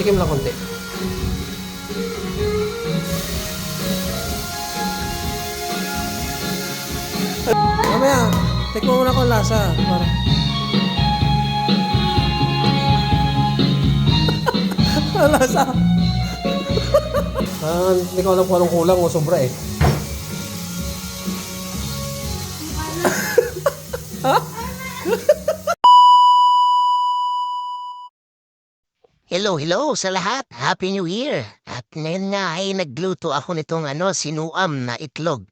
Tikim lang konti. Mamaya, tikmo muna ko ang lasa. Para. lasa. ah, hindi ko alam kung anong kulang o sobra eh. Hello, hello sa lahat. Happy New Year. At ngayon nga ay nagluto ako nitong ano, sinuam na itlog.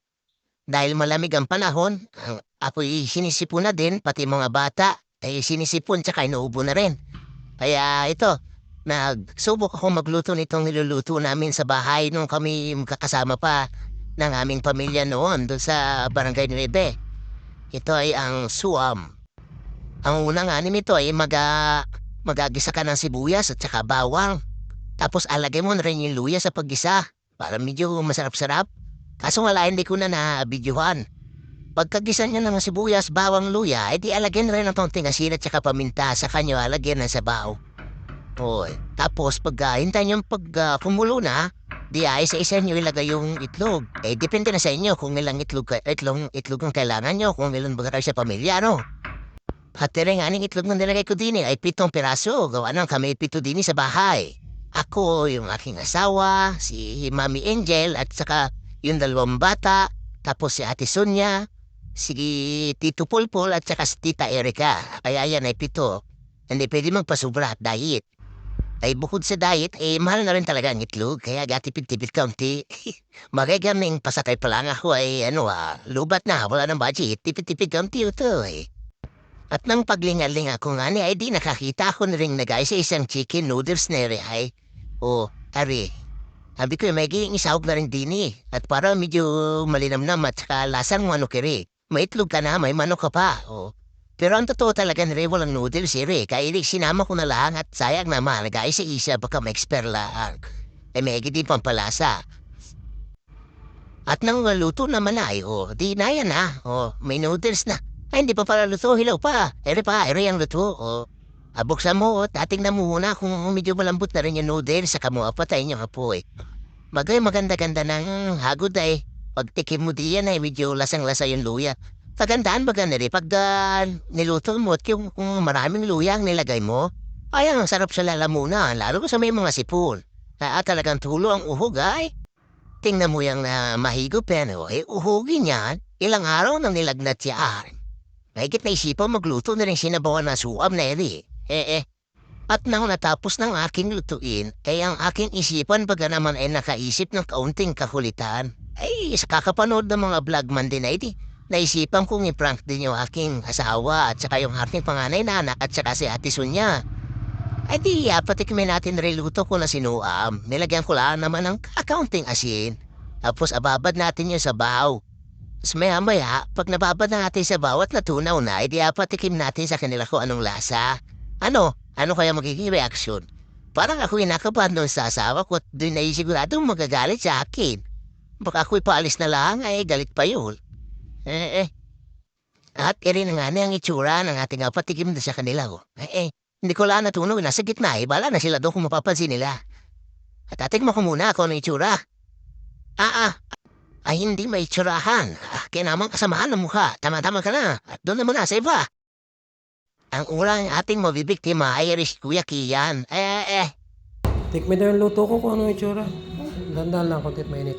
Dahil malamig ang panahon, ang apoy sinisipon na din, pati mga bata, ay sinisipon tsaka inuubo na rin. Kaya ito, nagsubok ako magluto nitong niluluto namin sa bahay nung kami magkakasama pa ng aming pamilya noon doon sa Barangay Nueve. Ito ay ang suam. Ang unang anim ito ay maga magagisa ka ng sibuyas at saka bawang. Tapos alagay mo na rin yung luya sa paggisa para medyo masarap-sarap. Kaso wala hindi ko na na-videohan. Pagkagisa niya ng sibuyas, bawang, luya, edi alagyan rin ng konting asin at saka paminta sa kanyo alagyan ng sabaw. O, tapos pag uh, hintay nyo pag uh, kumulo na, di ay sa isa nyo ilagay yung itlog. Eh, depende na sa inyo kung ilang itlog, ka- itlog, ang kailangan nyo, kung ilan ba kayo sa pamilya, no? Pati rin aning itlog na nilagay ko din ay pitong piraso. Gawa nang kami pito din sa bahay. Ako, yung aking asawa, si Mami Angel, at saka yung dalawang bata, tapos si Ate Sonia, si Tito Pulpul, at saka si Tita Erika. Kaya yan ay pito. Hindi pwede magpasubra at diet. Ay bukod sa diet, eh mahal na rin talaga ang itlog, kaya gatipid-tipid kaunti. Magagaming pasakay pa lang ako ay ano ah, lubat na, wala ng budget, tipid-tipid kaunti ito eh. At nang paglingaling ako nga ni ay di nakakita ako na rin nagay sa isang chicken noodles na rin ay. O, ari. Sabi ko may giging isahog na rin din eh. At para medyo malinamnam at saka lasang ano kiri. May itlog ka na, may manok ka pa. O. Pero ang totoo talaga na rin walang noodles eh. re. Kaya sinama ko na lang at sayang naman nagay sa isa baka ma-expire lang. Eh may di pampalasa. At nang luto naman ay, o, di na yan ha. O, may noodles na. Ay, hindi pa pala luto, hilaw pa. Ere pa, ere ang luto. O, ah, buksan mo, at atingnan mo muna kung medyo malambot na rin yung noodles, saka mo apatayin yung apoy. Magay maganda-ganda ng hagod ay. Pagtikim mo diyan ay medyo lasang-lasa yung luya. Pagandaan ba ganun eh, pag ah, niluto mo at yung kung maraming luya ang nilagay mo, ay ang sarap sa lalamunan, lalo sa may mga sipon. Kaya talagang tulo ang uhog ay. Tingnan mo yung na mahigo pero eh, uhugin yan. Ilang araw nang nilagnat yan. Mahigit na isipan magluto na rin sinabawan na suam na eri. Eh eh. At nang natapos ng aking lutuin, ay ang aking isipan baga naman ay nakaisip ng kaunting kakulitan. Ay, sa kakapanood ng mga vlog man din ay di. Naisipan kong i-prank din yung aking asawa at saka yung aking panganay na anak at saka si Ate Sonia. Ay di, patikmin natin reluto ko na sinuam. Nilagyan ko lang naman ng accounting asin. Tapos ababad natin yung sabaw. Tapos maya maya, pag nababad na natin sa bawat natunaw na, edi patikim natin sa kanila kung anong lasa. Ano? Ano kaya magiging reaksyon? Parang ako inakabahan doon sa asawa ko at doon na siguradong magagalit sa akin. Baka ako'y paalis na lang ay galit pa yun. Eh eh. At irin nga na ang itsura ng ating uh, patikim na sa kanila ko. Eh eh. Hindi ko lang natunog, nasa gitna eh. Bala na sila doon kung mapapansin nila. At atikmo ko muna kung ano itsura. Ah ah, ay hindi may tsurahan. Ah, kaya naman kasamaan ng mukha. Tama-tama ka na. At doon naman na sa iba. Ang unang ating mabibiktima ay si Kuya Kian. Eh, eh, eh. Tikmin daw yung luto ko kung anong itsura. Dandan lang, konti mainit.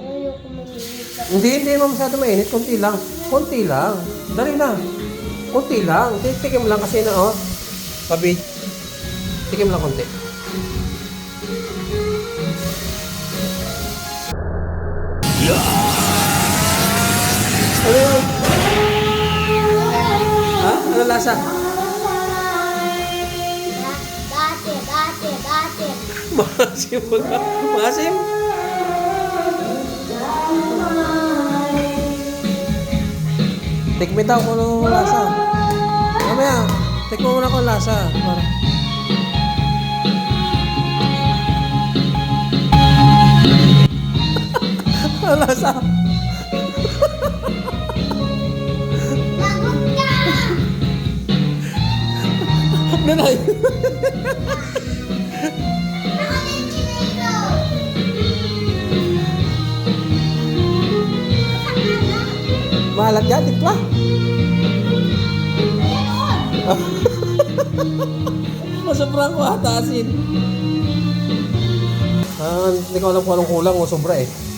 Ayoko malinit ako. Hindi, hindi mo masyado mainit. Konti lang. Konti lang. Dali na. Konti lang. Tik- Tikim lang kasi na, oh. Pabi. Tikim lang konti. Ano yun? Ha? Ano lasa? Dati, dati, dati. Maasim ba ka? Maasim? Tikmi daw kung anong lasa. Mamaya, tikmo muna kung lasa. Para. Nalasa. Lagot ka! Nanay. Malat yan, di ba? Masobrang ko atasin. Ah, hindi ko alam kung anong kulang o sobra eh.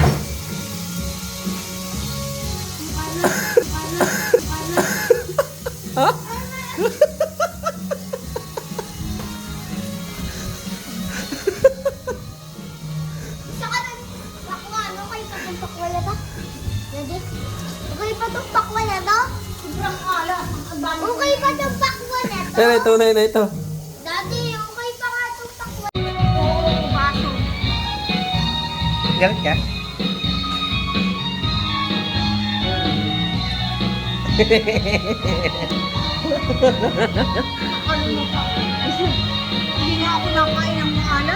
Okay pa itong pakwan na to? Ito na ito, ito. Daddy, okay pa nga itong pakwan. Oo, baso. Galit ka? Ano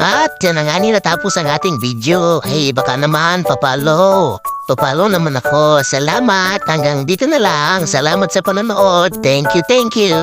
At yan na nga ni natapos ang ating video. Ay baka naman papalo. Papalo naman ako. Salamat. Hanggang dito na lang. Salamat sa panonood. Thank you, thank you.